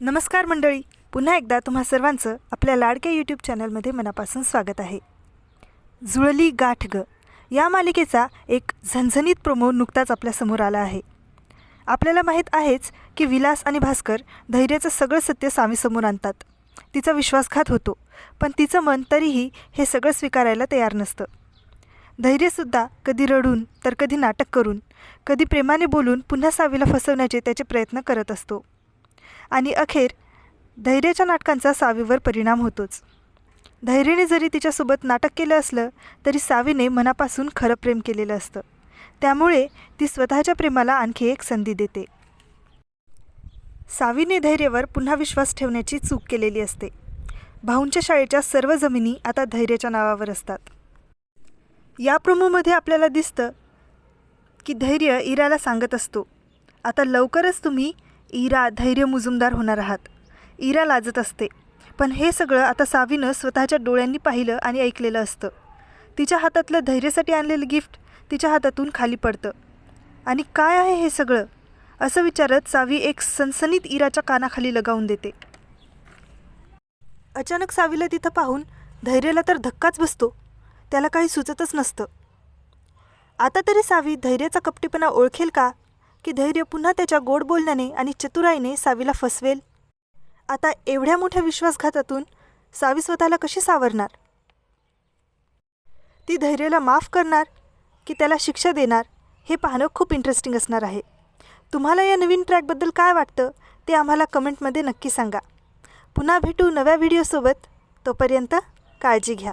नमस्कार मंडळी. पुन्हा एकदा तुम्हा सर्वांचं आपल्या लाडक्या यूट्यूब चॅनलमध्ये मनापासून स्वागत आहे. जुळली गाठ ग. या मालिकेचा एक झणझणीत प्रोमो नुकताच आपल्यासमोर आला आहे. आपल्याला माहीत आहेच की विलास आणि भास्कर धैर्याचं सगळं सत्य सावीसमोर आणतात. तिचा विश्वासघात होतो पण तिचं मन तरीही हे सगळं स्वीकारायला तयार नसतं. धैर्यसुद्धा कधी रडून तर कधी नाटक करून कधी प्रेमाने बोलून पुन्हा सावीला फसवण्याचे त्याचे प्रयत्न करत असतो. आणि अखेर धैर्याच्या नाटकांचा सावीवर परिणाम होतोच. धैर्याने जरी तिच्यासोबत नाटक केलं असलं तरी सावीने मनापासून खरं प्रेम केलेलं असतं. त्यामुळे ती स्वतःच्या प्रेमाला आणखी एक संधी देते. सावीने धैर्यवर पुन्हा विश्वास ठेवण्याची चूक केलेली असते. भाऊंच्या शाळेच्या सर्व जमिनी आता धैर्याच्या नावावर असतात. या प्रोमोमध्ये आपल्याला दिसतं की धैर्य इराला सांगत असतो. आता लवकरच तुम्ही इरा धैर्य मुजुमदार होणार आहात. इरा लाजत असते. पण हे सगळं आता सावीनं स्वतःच्या डोळ्यांनी पाहिलं आणि ऐकलेलं असतं. तिच्या हातातलं धैर्यासाठी आणलेलं गिफ्ट तिच्या हातातून खाली पडतं. आणि काय आहे हे सगळं? असं विचारत सावी एक सनसनीत इराच्या कानाखाली लगावून देते. अचानक सावीला तिथं पाहून धैर्याला तर धक्काच बसतो. त्याला काही सुचतच नसतं. आता तरी सावी धैर्याचा कपटेपणा ओळखेल का? की धैर्य पुन्हा त्याच्या गोड बोलण्याने आणि चतुराईने सावीला फसवेल. आता एवढ्या मोठ्या विश्वासघातातून सावी स्वतःला कशी सावरणार? ती धैर्याला माफ करणार की त्याला शिक्षा देणार हे पाहणं खूप इंटरेस्टिंग असणार आहे. तुम्हाला या नवीन ट्रॅकबद्दल काय वाटतं ते आम्हाला कमेंटमध्ये नक्की सांगा. पुन्हा भेटू नव्या व्हिडिओसोबत तोपर्यंत काळजी घ्या.